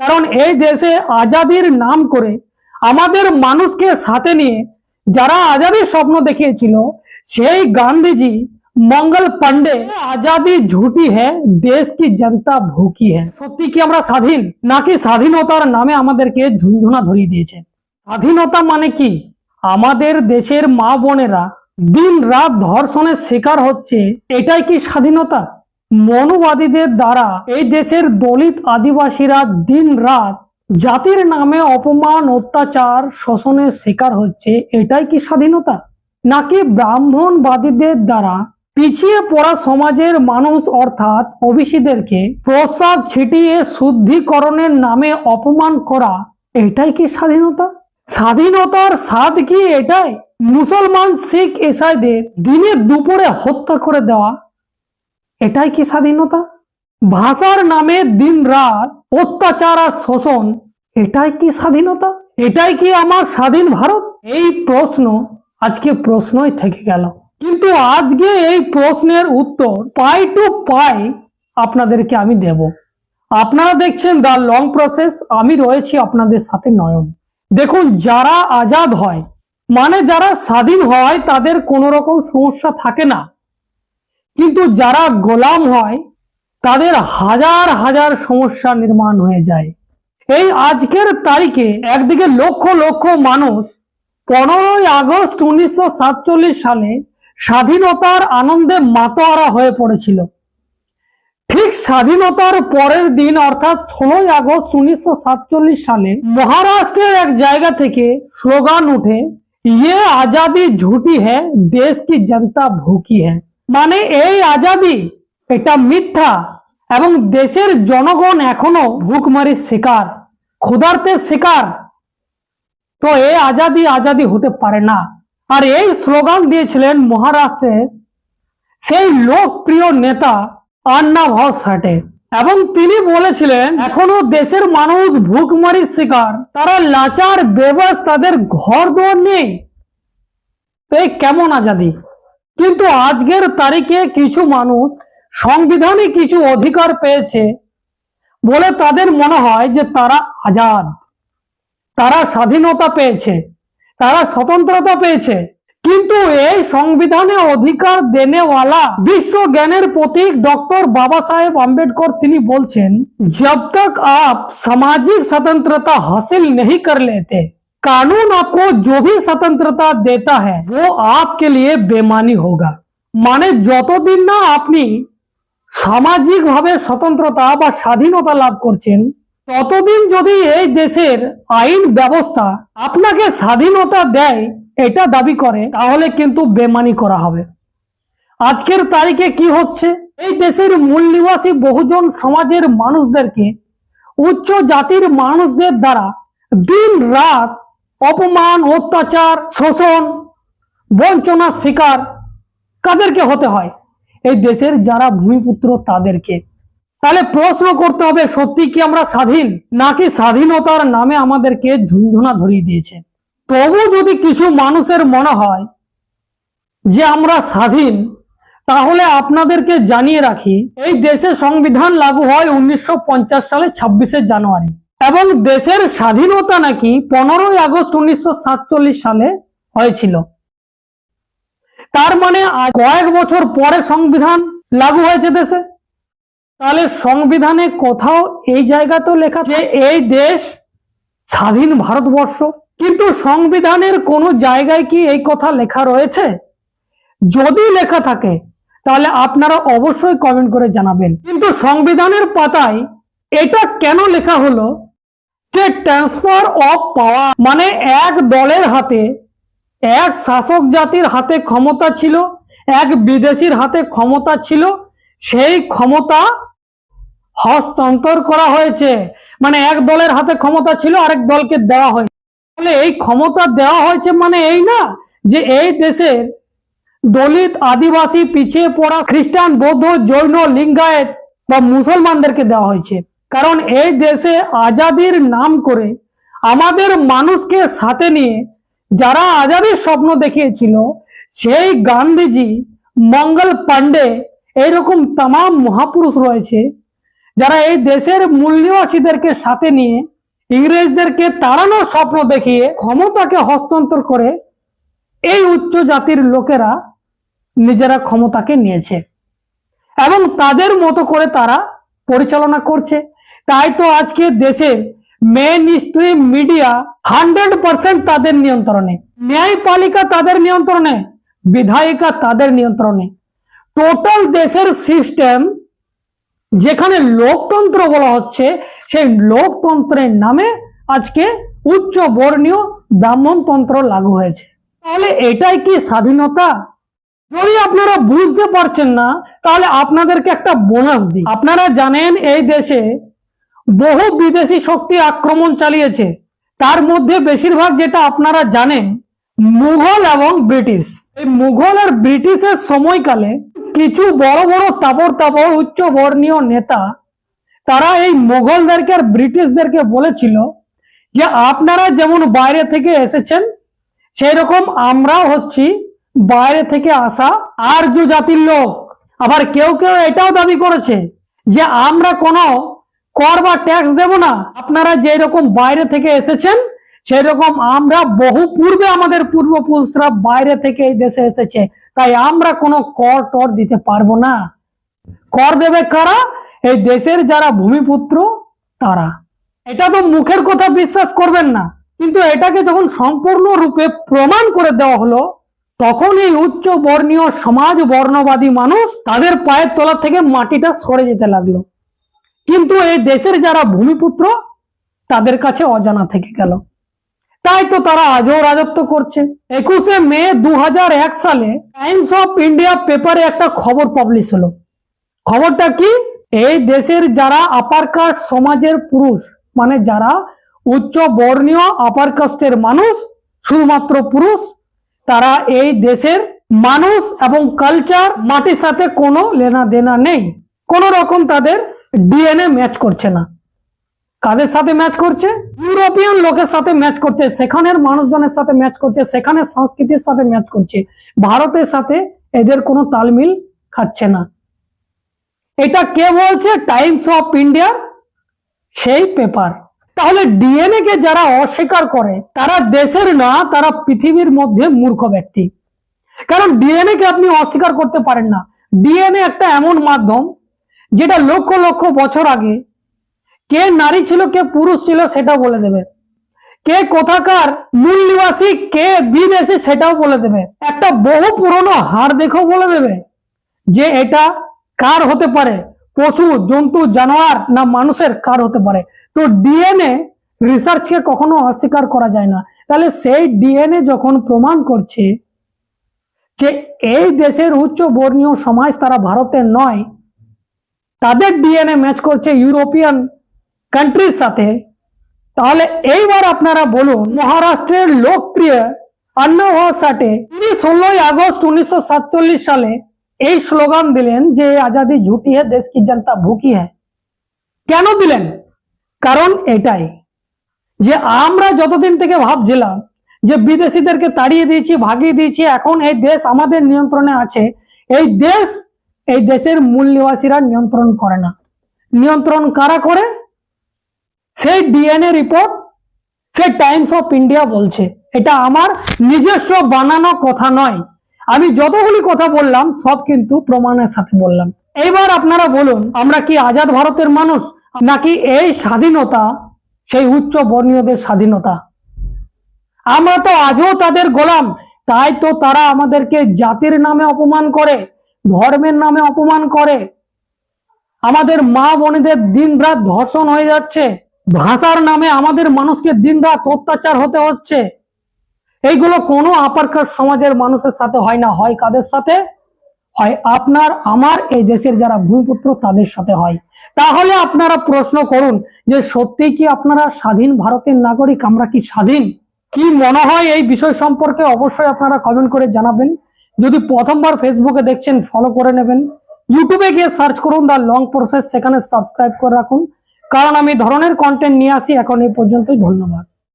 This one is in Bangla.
কারণ এই দেশে আজাদির নাম করে আমাদের মানুষকে সাথে নিয়ে যারা আজাদির স্বপ্ন দেখিয়েছিল, সেই গান্ধীজি মঙ্গল পান্ডে আজাদি ঝুটি হ্যাঁ দেশ কি জনতা ভুকি হ্যাঁ সত্যি কি আমরা স্বাধীন? নাকি স্বাধীনতার নামে আমাদেরকে ঝুনঝুনা ধরিয়ে দিয়েছে? স্বাধীনতা মানে কি? আমাদের দেশের মা বোনেরা দিন রাত ধর্ষণের শিকার হচ্ছে, এটাই কি স্বাধীনতা? মনুবাদীদের দ্বারা এই দেশের দলিত আদিবাসীরা দিন রাত জাতির নামে অপমান, অত্যাচার, শোষণের শিকার হচ্ছে। এটাই কি স্বাধীনতা? নাকি ব্রাহ্মণবাদীদের দ্বারা পিছিয়ে পড়া সমাজের মানুষ অর্থাৎ ওবিসিদেরকে প্রস্রাব ছিটিয়ে শুদ্ধিকরণের নামে অপমান করা, এটাই কি স্বাধীনতা? স্বাধীনতার স্বাদ কি এটাই? মুসলমান শিখ এসাইদের দিনে দুপুরে হত্যা করে দেওয়া এটাই কি স্বাধীনতা? ভাষার নামে দিন রাত অত্যাচার আর শোষণ, এটাই কি স্বাধীনতা? এটাই কি আমার স্বাধীন ভারত? এই প্রশ্ন আজকে প্রশ্নই থেকে গেল। কিন্তু আজকে এই প্রশ্নের উত্তর পাই টু পাই আপনাদেরকে আমি দেব। আপনারা দেখছেন দ্য লং প্রসেস, আমি রয়েছি আপনাদের সাথে নয়ন। দেখুন, যারা আজাদ হয় মানে যারা স্বাধীন হয়, তাদের কোনো রকম সমস্যা থাকে না। কিন্তু যারা গোলাম হয়, তাদের হাজার হাজার সমস্যা নির্মাণ হয়ে যায়। এই আজকের তারিখে একদিকে লক্ষ লক্ষ মানুষ পনেরোই আগস্ট উনিশশো সাতচল্লিশ সালে স্বাধীনতার আনন্দে মাতোয়ারা হয়ে পড়েছিল। ঠিক স্বাধীনতার পরের দিন, অর্থাৎ ষোলোই আগস্ট উনিশশো সাতচল্লিশ সালে, মহারাষ্ট্রের এক জায়গা থেকে স্লোগান উঠে ইয়ে আজাদি ঝুটি হ্যাঁ দেশ কি জনতা ভুকি হ্যাঁ মানে এই আজাদি, এটা মিথ্যা এবং দেশের জনগণ এখনও ভুকমারির শিকার ক্ষুধার্তের শিকার। তো এই আজাদি আজাদি হতে পারে না। আর এই স্লোগান দিয়েছিলেন মহারাষ্ট্রের সেই লোকপ্রিয় নেতা আন্না ভাও সাটে। এবং তিনি বলেছিলেন, এখনও দেশের মানুষ ভুকমারির শিকার, তারা লাচার বেবাস তাদের ঘর দোয়ার নেই। তো এই কেমন আজাদি? কিন্তু আজকের তারিখে কিছু মানুষ সংবিধানে কিছু অধিকার পেয়েছে বলে তাদের মনে হয় যে তারা আজাদ। তারা স্বাধীনতা পেয়েছে, তারা স্বতন্ত্রতা পেয়েছে। কিন্তু এই সংবিধানে অধিকার দেনেওয়ালা বিশ্ব জ্ঞানের প্রতীক ডক্টর বাবা সাহেব আম্বেদকর তিনি বলছেন, জব তক আপ সামাজিক স্বতন্ত্রতা হাসিল নেই করলেতে कानून आपको जो भी स्वतंत्रता देता है वो आपके लिए बेमानी होगा মানে যতদিন না আপনি সামাজিকভাবে স্বতন্ত্রতা বা স্বাধীনতা লাভ করছেন ততদিন যদি এই দেশের আইন ব্যবস্থা আপনাকে স্বাধীনতা দেয় এটা দাবি করে তাহলে কিন্তু বেমানি করা হবে আজকের তারিখে কি হচ্ছে এই দেশের মূল নিবাসী বহুজন সমাজের মানুষদেরকে উচ্চ জাতির মানুষদের দ্বারা দিন রাত অপমান, অত্যাচার, শোষণ বঞ্চনার শিকার কাদেরকে হতে হয়? এই দেশের যারা ভূমিপুত্র তাদেরকে। তাহলে প্রশ্ন করতে হবে, সত্যি কি আমরা স্বাধীন? নাকি স্বাধীনতার নামে আমাদেরকে ঝুনঝুনা ধরিয়ে দিয়েছে? তবু যদি কিছু মানুষের মনে হয় যে আমরা স্বাধীন, তাহলে আপনাদেরকে জানিয়ে রাখি, এই দেশে সংবিধান লাগু হয় উনিশশো পঞ্চাশ সালে ছাব্বিশে জানুয়ারি। এবং দেশের স্বাধীনতা নাকি পনেরোই আগস্ট উনিশশো সাতচল্লিশ সালে হয়েছিল। তার মানে কয়েক বছর পরে সংবিধান লাগু হয়েছে দেশে। তাহলে সংবিধানে কোথাও এই জায়গাতেও লেখা যে এই দেশ স্বাধীন ভারতবর্ষ। কিন্তু সংবিধানের কোনো জায়গায় কি এই কথা লেখা রয়েছে? যদি লেখা থাকে, তাহলে আপনারা অবশ্যই কমেন্ট করে জানাবেন। কিন্তু সংবিধানের পাতায় এটা কেন লেখা হলো? যে ট্রান্সফার অফ পাওয়ার মানে এক দলের হাতে, এক শাসক জাতির হাতে ক্ষমতা ছিল, এক বিদেশির হাতে ক্ষমতা ছিল, সেই ক্ষমতা হস্তান্তর করা হয়েছে। মানে এক দলের হাতে ক্ষমতা ছিল, আরেক দলকে দেওয়া হয়েছে। এই ক্ষমতা দেওয়া হয়েছে মানে এই না, যে এই দেশের দলিত আদিবাসী পিছিয়ে পড়া খ্রিস্টান, বৌদ্ধ, জৈন, লিঙ্গায়েত বা মুসলমানদেরকে দেওয়া হয়েছে। কারণ এই দেশে আজাদির নাম করে আমাদের মানুষকে সাথে নিয়ে যারা আজাদির স্বপ্ন দেখিয়েছিল, সেই গান্ধীজি, মঙ্গল পান্ডে এইরকম তাম মহাপুরুষ রয়েছে যারা এই দেশের মূল নিবাসীদেরকে সাথে নিয়ে ইংরেজদেরকে তাড়ানোর স্বপ্ন দেখিয়ে ক্ষমতাকে হস্তান্তর করে এই উচ্চ জাতির লোকেরা নিজেরা ক্ষমতাকে নিয়েছে এবং তাদের মতো করে তারা পরিচালনা করছে। তাই তো আজকে দেশের mainstream media hundred percent তাদের নিয়ন্ত্রণে। ন্যায়পালিকা তাদের নিয়ন্ত্রণে, বিধায়িকা তাদের নিয়ন্ত্রণে। টোটাল দেশের সিস্টেম যেখানে লোকতন্ত্র বলা হচ্ছে, সেই লোকতন্ত্রের নামে আজকে উচ্চ বর্ণীয় ব্রাহ্মণতন্ত্র লাগু হয়েছে। তাহলে এটাই কি স্বাধীনতা? যদি আপনারা বুঝতে পারছেন না, তাহলে আপনাদেরকে একটা বোনাস দিই। আপনারা জানেন এই দেশে বহু বিদেশি শক্তি আক্রমণ চালিয়েছে। তার মধ্যে বেশিরভাগ যেটা আপনারা জানেন, মুঘল এবং ব্রিটিশ। এই মুঘল আর ব্রিটিশের সময়কালে কিছু বড় বড় তাবর তাবর উচ্চ বর্ণীয় নেতা, তারা এই মুঘলদেরকে আর ব্রিটিশদেরকে বলেছিল যে, আপনারা যেমন বাইরে থেকে এসেছেন সেই রকম আমরাও হচ্ছি বাইরে থেকে আসা আর্য জাতির লোক। আবার কেউ কেউ এটাও দাবি করেছে যে, আমরা কোনো কর বা ট্যাক্স দেব না। আপনারা যে রকম বাইরে থেকে এসেছেন সেই রকম আমরা বহু পূর্বে আমাদের পূর্বপুরুষরা বাইরে থেকে এই দেশে এসেছে। তাই আমরা কোনো কর টর দিতে পারব না। কর দেবে কারা? এই দেশের যারা ভূমিপুত্র, তারা। এটা তো মুখের কথা বিশ্বাস করবেন না। কিন্তু এটাকে যখন সম্পূর্ণ রূপে প্রমাণ করে দেওয়া হলো, তখন এই উচ্চ বর্ণীয় সমাজ বর্ণবাদী মানুষ তাদের পায়ের তলা থেকে মাটিটা সরে যেতে লাগল। কিন্তু এই দেশের যারা ভূমিপুত্র, তাদের কাছে অজানা থেকে গেল। তাই তো তারা আজও রাজত্ব করছে। একুশে মে দু হাজার এক সালে টাইমস অফ ইন্ডিয়া পেপারে একটা খবর পাবলিশ হলো। খবরটা কি? এই দেশের যারা আপার কাস্ট সমাজের পুরুষ মানে যারা উচ্চ বর্ণীয় আপার কাস্টের মানুষ, শুধুমাত্র পুরুষ, তারা এই দেশের মানুষ এবং কালচার মাটির সাথে কোনো লেনা দেনা নেই। কোন রকম তাদের ডিএনএ ম্যাচ করছে না। কাদের সাথে ম্যাচ করছে? ইউরোপিয়ান লোকের সাথে ম্যাচ করছে, সেখানের মানুষজনের সাথে ম্যাচ করছে, সেখানের সংস্কৃতির সাথে ম্যাচ করছে। ভারতের সাথে এদের কোনো তালমিল খাচ্ছে না। এটা কে বলছে? টাইমস অফ ইন্ডিয়ার সেই পেপার তাহলে ডিএনএ কে যারা অস্বীকার করে, তারা দেশের না, তারা পৃথিবীর মধ্যে মূর্খ ব্যক্তি। কারণ ডিএনএ কে আপনি অস্বীকার করতে পারেন না। ডিএনএ একটা এমন মাধ্যম যেটা লক্ষ লক্ষ বছর আগে, কে নারী ছিল, কে পুরুষ ছিল সেটাও বলে দেবে। কে কোথাকার মূল নিবাসী কে বিদেশি সেটাও বলে দেবে। একটা বহু পুরনো হাড় দেখেও বলে দেবে যে এটা কার হতে পারে, পশু, জন্তু, জানোয়ার না মানুষের কার হতে পারে। তো ডিএনএ রিসার্চকে কখনো অস্বীকার করা যায় না। তাহলে সেই ডিএনএ যখন প্রমাণ করছে যে এই দেশের উচ্চ বর্ণীয় সমাজ তারা ভারতের নয় তাদের ডিএনএ ম্যাচ করছে ইউরোপিয়ান কান্ট্রির সাথে তাহলে এইবার আপনারা বলুন মহারাষ্ট্রের লোকপ্রিয় অন্নভা সাটে তিনি ষোলোই আগস্ট উনিশশো সালে এই স্লোগান দিলেন যে আজাদি ঝুটি হ্যাঁ দেশ কি জনতা ভুকি হ্যাঁ কেন দিলেন কারণ এটাই যে আমরা যতদিন থেকে ভাবছিলাম যে বিদেশিদেরকে তাড়িয়ে দিয়েছি ভাগিয়ে দিয়েছি এখন এই দেশ আমাদের নিয়ন্ত্রণে আছে এই দেশ এই দেশের মূল নিবাসীরা নিয়ন্ত্রণ করে না। নিয়ন্ত্রণ কারা করে? সেই ডিএনএ রিপোর্ট সে টাইমস অফ ইন্ডিয়া বলছে, এটা আমার নিজস্ব বানানো কথা নয়। আমি যতগুলি কথা বললাম, সব কিন্তু প্রমাণের সাথে বললাম। এইবার আপনারা বলুন, আমরা কি আজাদ ভারতের মানুষ, নাকি এই স্বাধীনতা, সেই উচ্চ বর্ণীয়দের স্বাধীনতা? আমরা তো আজও তাদের গোলাম, তাই তো তারা আমাদেরকে জাতির নামে অপমান করে ধর্মের নামে অপমান করে। আমাদের মা বোনেদের দিন রাত ধর্ষণ হয়ে যাচ্ছে। ভাষার নামে আমাদের মানুষকে দিন রাত অত্যাচার হতে হচ্ছে। এইগুলো কোনো আপার কাস্ট সমাজের মানুষের সাথে হয় না। হয় কাদের সাথে? হয় আপনার, আমার, এই দেশের যারা ভূমিপুত্র, তাদের সাথে হয়। তাহলে আপনারা প্রশ্ন করুন যে সত্যি কি আপনারা স্বাধীন ভারতের নাগরিক? আমরা কি স্বাধীন? কি মনে হয় এই বিষয় সম্পর্কে অবশ্যই আপনারা কমেন্ট করে জানাবেন। যদি প্রথমবার ফেসবুকে দেখছেন ফলো করে নেবেন। ইউটিউবে গিয়ে সার্চ করুন দ্য লং প্রসেস সেখানে সাবস্ক্রাইব করে রাখুন। কারণ আমি ধরনের কন্টেন্ট নিয়ে আসি, এখন এই পর্যন্তই, ধন্যবাদ।